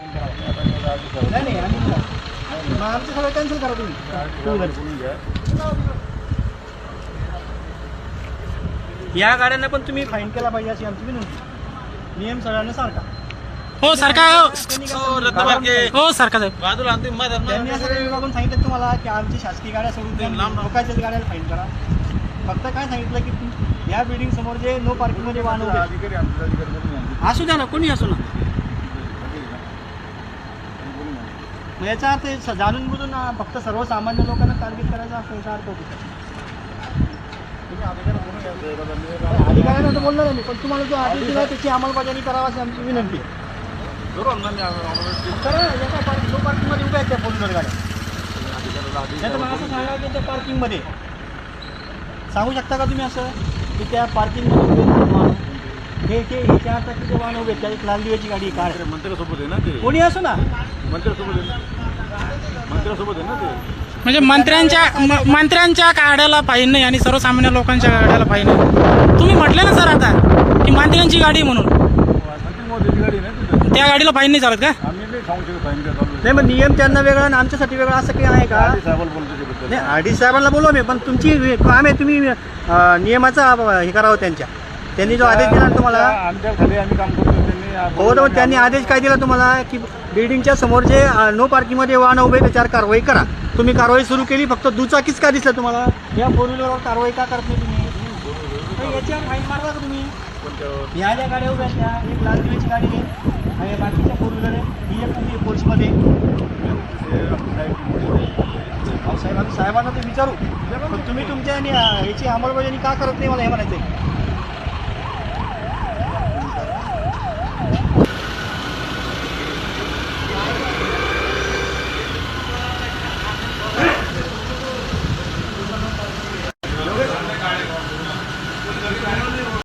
नाही नाही आम्ही नाही. मग आमचं सगळं कॅन्सल करा तुम्ही या गाड्यांना पण तुम्ही फाईन केला पाहिजे अशी आमची विनंती नियम सगळ्यांना सारखा. हो सरका त्यांनी हो सरका साहेब. बाजूला अंतिम मधात त्यांनी असं विभागून सांगितलं तुम्हाला की आमची शासकीय गाड्या सोडून लोकांच्याच गाड्याला फाईन करा. फक्त काय सांगितलं की या बिल्डिंग समोर जे नो पार्किंगमध्ये वाहन. असू द्या ना कोणी असू ना. मग याचा अर्थ स- जाणून बुजून फक्त सर्वसामान्य लोकांना टार्गेट करायचा असतो याचा अर्थ होतो बोलून घ्या. साहेबांना. अधिकाऱ्यांना तर बोलणार मी पण तुम्हाला जो आदेश दिला त्याची अंमलबजावणी करावा अशी आमची विनंती आहे. पार्किंगमध्ये उभ्या आहेत त्या फोर व्हीलर गाड्या मला असं सांगा की त्या पार्किंगमध्ये सांगू शकता का तुम्ही असं की त्या पार्किंगमध्ये हे ते हे चार चाकीचे वाहन उभे आहेत? त्या एक लाल दिव्याची गाडी कार मंत्री- मंत्र्यासोबत आहे ना ते. कोणी असो ना. मंत्र्यासोबत आहे ना. मंत्र्यासोबत आहे ना ते. म्हणजे मंत्र्यांच्या म- मंत्र्यांच्या गाड्याला फाईन नाही आणि सर्वसामान्य लोकांच्या गाड्याला फाईन आहे तुम्ही म्हटले ना सर आता की मंत्र्यांची गाडी आहे म्हणून. मंत्री मोदीची गाडी आहे ना तिथं. त्या गाडीला फाईन नाही चालत का? आम्ही नाही सांगू शकत फाईन काय चालू आहे. नाही मग नियम त्यांना वेगळा आणि आमच्यासाठी वेगळा असं काही आहे का? आधी साहेबाला बोलतो त्याच्याबद्दल नाही आर डी साहेबांना बोलवा मी पण तुमची काम आहे तुम्ही अं, नियमाचा अं, हे करावं त्यांच्या. त्यांनी जो आदेश दिला ना तुम्हाला? आमच्या खाली आम्ही काम करतो त्यांनी हो तर मग त्यांनी आदेश काय दिला तुम्हाला? की बिल्डिंगच्या समोर जे अं, नो पार्किंगमध्ये वाहन उभे त्याच्यावर कारवाई करा. तुम्ही कारवाई सुरू केली फक्त दुचाकीच का दिसलं तुम्हाला? या फोर व्हीलरवर कारवाई का करत नाही तुम्ही? तर याच्यावर फाईन मारला का तुम्ही? ह्या ज्या गाड्या उभ्या आहेत त्या एक लाल दिव्याची गाडी आहे. आणि बाकीच्या फोर व्हीलर आहे ही एक उभी फोर्समध्ये अहो साहेब आम्ही साहेबांना ते विचारू. पण तुम्ही तुमच्या याची अंमलबजावणी का करत नाही मला हे म्हणायचं आहे